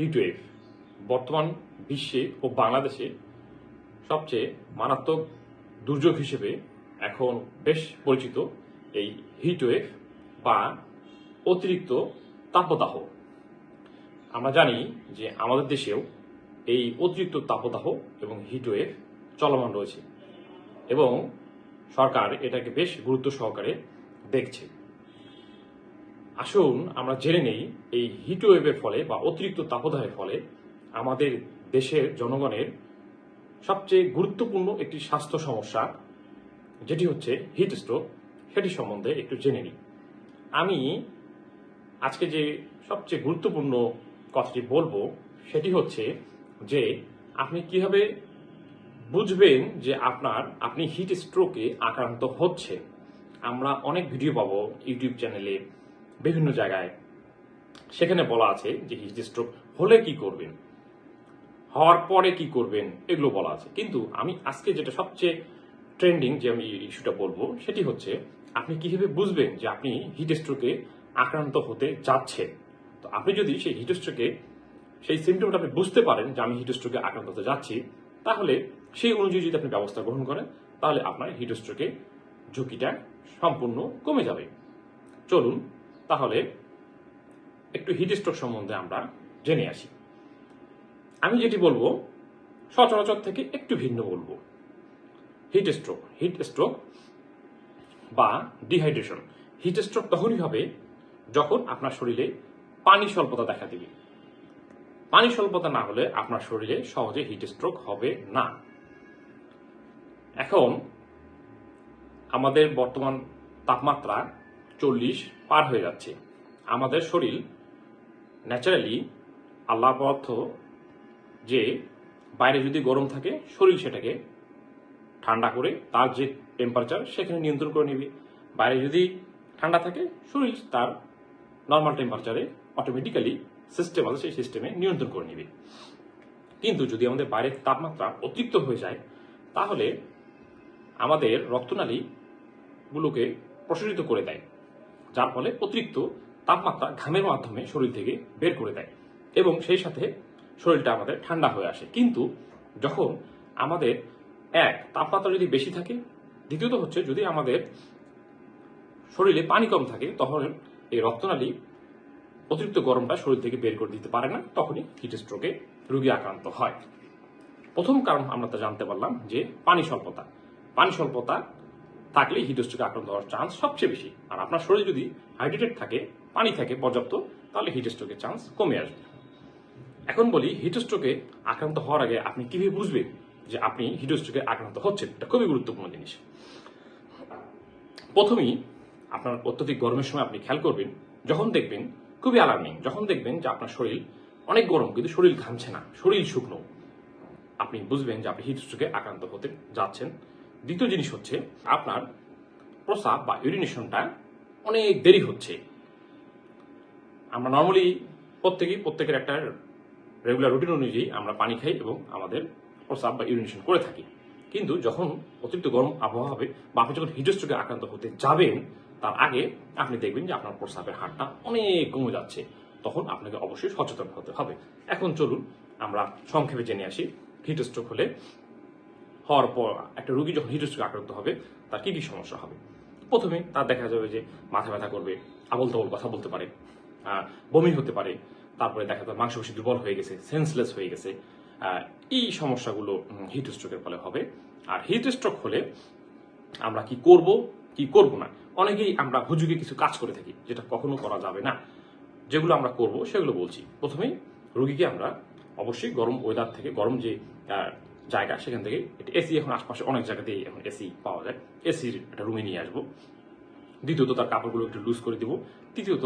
Heatwave বর্তমান বিশ্বে ও বাংলাদেশে সবচেয়ে মারাত্মক দুর্যোগ হিসেবে এখন বেশ পরিচিত এই হিটওয়েভ বা অতিরিক্ত তাপদাহ। আমরা জানি যে আমাদের দেশেও এই অতিরিক্ত তাপদাহ এবং হিটওয়েভ চলমান রয়েছে এবং সরকার এটাকে বেশ গুরুত্ব সহকারে দেখছে। আসুন আমরা জেনে নেই, এই হিটওয়েভের ফলে বা অতিরিক্ত তাপদাহের ফলে আমাদের দেশের জনগণের সবচেয়ে গুরুত্বপূর্ণ একটি স্বাস্থ্য সমস্যা, যেটি হচ্ছে হিট স্ট্রোক। সেটি সম্বন্ধে একটু জেনে নিই। আমি আজকে যে সবচেয়ে গুরুত্বপূর্ণ কথাটি বলব, সেটি হচ্ছে যে আপনি কীভাবে বুঝবেন যে আপনার, আপনি হিট স্ট্রোকে আক্রান্ত হচ্ছে আমরা অনেক ভিডিও পাবো ইউটিউব চ্যানেলে বিভিন্ন জায়গায়। সেখানে বলা আছে যে হিট স্ট্রোক হলে কি করবেন? হওয়ার পরে কি করবেন? এগুলো বলা আছে। কিন্তু আমি আজকে যেটা সবচেয়ে ট্রেন্ডিং যে আমি ইস্যুটা বলব, সেটি হচ্ছে আপনি কীভাবে বুঝবেন যে আপনি হিট স্ট্রোকে আক্রান্ত হতে যাচ্ছেন? তো আপনি যদি সেই হিট স্ট্রোকে, সেই সিমটমটা আপনি বুঝতে পারেন যে আমি হিট স্ট্রোকে আক্রান্ত হতে যাচ্ছি, তাহলে সেই অনুযায়ী যদি আপনি ব্যবস্থা গ্রহণ করেন, তাহলে আপনার হিট স্ট্রোকে ঝুঁকিটা সম্পূর্ণ কমে যাবে। চলুন তাহলে একটু হিট স্ট্রোক সম্বন্ধে আমরা জেনে আসি। আমি যেটি বলব, সচরাচর থেকে একটু ভিন্ন বলব। হিট স্ট্রোক হিট স্ট্রোক বা ডিহাইড্রেশন হিট স্ট্রোক তখনই হবে যখন আপনার শরীরে পানি স্বল্পতা দেখা দিবে। পানি স্বল্পতা না হলে আপনার শরীরে সহজে হিট স্ট্রোক হবে না। এখন আমাদের বর্তমান তাপমাত্রা চল্লিশ পার হয়ে যাচ্ছে। আমাদের শরীর ন্যাচারালি আল্লাহ পদার্থ যে বাইরে যদি গরম থাকে, শরীর সেটাকে ঠান্ডা করে তার যে টেম্পারেচার সেখানে নিয়ন্ত্রণ করে নেবে। বাইরে যদি ঠান্ডা থাকে, শরীর তার নর্মাল টেম্পারেচারে অটোমেটিক্যালি সিস্টেম আছে, সেই সিস্টেমে নিয়ন্ত্রণ করে নেবে। কিন্তু যদি আমাদের বাইরের তাপমাত্রা অতিরিক্ত হয়ে যায়, তাহলে আমাদের রক্তনালী গুলোকে প্রসারিত করে দেয়। যার ফলে অতিরিক্ত তাপমাত্রা ঘামের মাধ্যমে শরীর থেকে বের করে দেয় এবং সেই সাথে শরীরটা আমাদের ঠান্ডা হয়ে আসে। কিন্তু যখন আমাদের এক, তাপমাত্রা যদি বেশি থাকে, দ্বিতীয়ত হচ্ছে যদি আমাদের শরীরে পানি কম থাকে, তখন এই রক্তনালী অতিরিক্ত গরমটা শরীর থেকে বের করে দিতে পারে না, তখনই হিট স্ট্রোকে রোগী আক্রান্ত হয়। প্রথম কারণ আমরা তা জানতে পারলাম যে পানি স্বল্পতা। পানি স্বল্পতা থাকলে হিটস্ট্রোকে আক্রান্ত হওয়ার চান্স সবচেয়ে বেশি। আর আপনার শরীরে যদি হাইড্রেটেড থাকে, পানি থাকে পর্যাপ্ত, তাহলে হিটস্ট্রোকের চান্স কমে আসবে। এখন বলি হিটস্ট্রোকে আক্রান্ত হওয়ার আগে আপনি কীভাবে বুঝবেন যে আপনি হিটস্ট্রোকে আক্রান্ত হচ্ছেন? এটা খুবই গুরুত্বপূর্ণ জিনিস। প্রথমেই আপনার অত্যধিক গরমের সময় আপনি খেয়াল করবেন, যখন দেখবেন, খুবই অ্যালার্মিং যখন দেখবেন যে আপনার শরীর অনেক গরম, কিন্তু শরীর ঘামছে না, শরীর শুকনো। আপনি বুঝবেন যে আপনি হিটস্ট্রোকে আক্রান্ত হতে যাচ্ছেন। দ্বিতীয় জিনিস হচ্ছে, আপনার প্রস্রাব বা ইউরিনেশনটা অনেক দেরি হচ্ছে। আমরা নর্মালি প্রত্যেকেই, প্রত্যেকের একটা রেগুলার রুটিন অনুযায়ী আমরা পানি খাই এবং আমাদের প্রস্রাব বা ইউরিনেশন করে থাকি। কিন্তু যখন অতিরিক্ত গরম আবহাওয়া হবে বা আপনি যখন হিটস্ট্রোকে আক্রান্ত হতে যাবেন, তার আগে আপনি দেখবেন যে আপনার প্রস্রাবের হারটা অনেক কমে যাচ্ছে। তখন আপনাকে অবশ্যই সচেতন হতে হবে। এখন চলুন আমরা সংক্ষেপে জেনে আসি হিটস্ট্রোক হলে হওয়ার পর একটা রুগী যখন হিটস্ট্রোকে আক্রান্ত হবে, তার কি কি সমস্যা হবে? প্রথমে তার দেখা যাবে যে মাথা ব্যথা করবে আবল তাবল কথা বলতে পারে বমি হতে পারে, তারপরে দেখা যাবে মাংসপেশি দুর্বল হয়ে গেছে সেন্সলেস হয়ে গেছে এই সমস্যাগুলো হিট স্ট্রোকের ফলে হবে। আর হিট স্ট্রোক হলে আমরা কি করব কি করব না, অনেকেই আমরা হুজুগে কিছু কাজ করে থাকি, যেটা কখনো করা যাবে না। যেগুলো আমরা করব, সেগুলো বলছি। প্রথমেই রুগীকে আমরা অবশ্যই গরম ওয়েদার থেকে, গরম যে জায়গা, সেখান থেকে এসি, এখন আশপাশে অনেক জায়গাতেই এখন এসি পাওয়া যায়। এসির একটা রুমে নিয়ে আসব। দ্বিতীয়ত তার কাপড়গুলো একটু লুজ করে দিব। তৃতীয়ত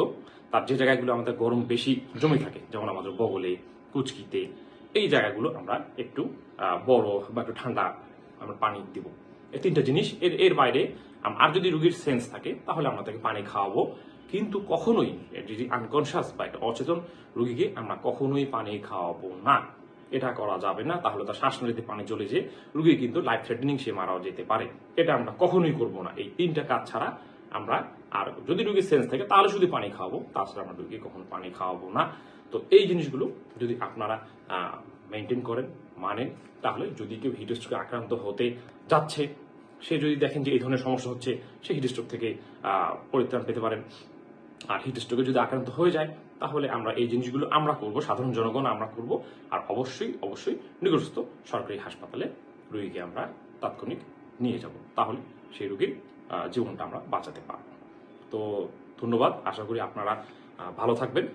তার যে জায়গাগুলো আমাদের গরম বেশি জমে থাকে, যেমন আমাদের বগলে, কুচকিতে, এই জায়গাগুলো আমরা একটু বরফ বা একটু ঠান্ডা আমরা পানি দিব। এই তিনটা জিনিস, এর এর বাইরে আর যদি রুগীর সেন্স থাকে, তাহলে আমরা তাকে পানি খাওয়াবো। কিন্তু কখনোই যদি আনকনশাস বা একটা অচেতন রুগীকে আমরা কখনোই পানি খাওয়াবো না। এটা করা যাবে না, তাহলে তার শ্বাসনালীতে পানি চলে যে রুগী কিন্তু লাইফ থ্রেটেনিং সে মারাও যেতে পারে। এটা আমরা কখনোই করব না। এই তিনটা কাজ ছাড়া আমরা আর যদি রুগীর সেন্স থাকে, তাহলে শুধু পানি খাওয়াবো, তাছাড়া আমরা রুগী কখনো পানি খাওয়াবো না। তো এই জিনিসগুলো যদি আপনারা মেনটেন করেন, মানেন, তাহলে যদি কেউ হিটস্ট্রোকে আক্রান্ত হতে যাচ্ছে, সে যদি দেখেন যে এই ধরনের সমস্যা হচ্ছে, সে হিটস্ট্রোক থেকে পরিত্রাণ পেতে পারেন। আর হিট হিটস্ট্রোকে যদি আক্রান্ত হয়ে যায়, তাহলে আমরা এই জিনিসগুলো আমরা করব, সাধারণ জনগণ আমরা করব। আর অবশ্যই অবশ্যই নিকটস্থ সরকারি হাসপাতালে রোগীকে আমরা তাৎক্ষণিক নিয়ে যাব। তাহলে সেই রোগীর জীবনটা আমরা বাঁচাতে পারব। তো ধন্যবাদ। আশা করি আপনারা ভালো থাকবেন।